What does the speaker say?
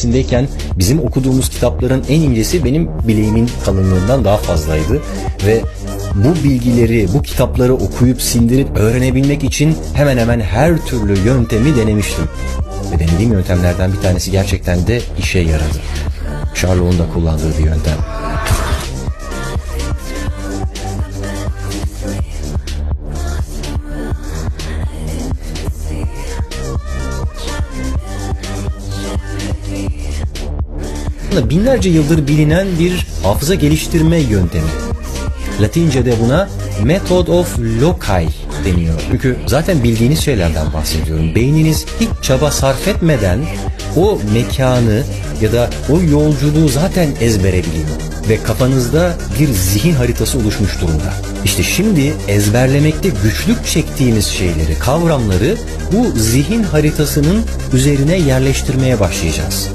Sindeyken bizim okuduğumuz kitapların en incesi benim bileğimin kalınlığından daha fazlaydı ve bu bilgileri, bu kitapları okuyup sindirip öğrenebilmek için hemen hemen her türlü yöntemi denemiştim. Ve denediğim yöntemlerden bir tanesi gerçekten de işe yaradı. Sherlock'un da kullandığı bir yöntem. Binlerce yıldır bilinen bir hafıza geliştirme yöntemi. Latince'de buna method of loci deniyor. Çünkü zaten bildiğiniz şeylerden bahsediyorum. Beyniniz hiç çaba sarf etmeden o mekanı ya da o yolculuğu zaten ezbere biliyor. Ve kafanızda bir zihin haritası oluşmuş durumda. İşte şimdi ezberlemekte güçlük çektiğimiz şeyleri, kavramları bu zihin haritasının üzerine yerleştirmeye başlayacağız.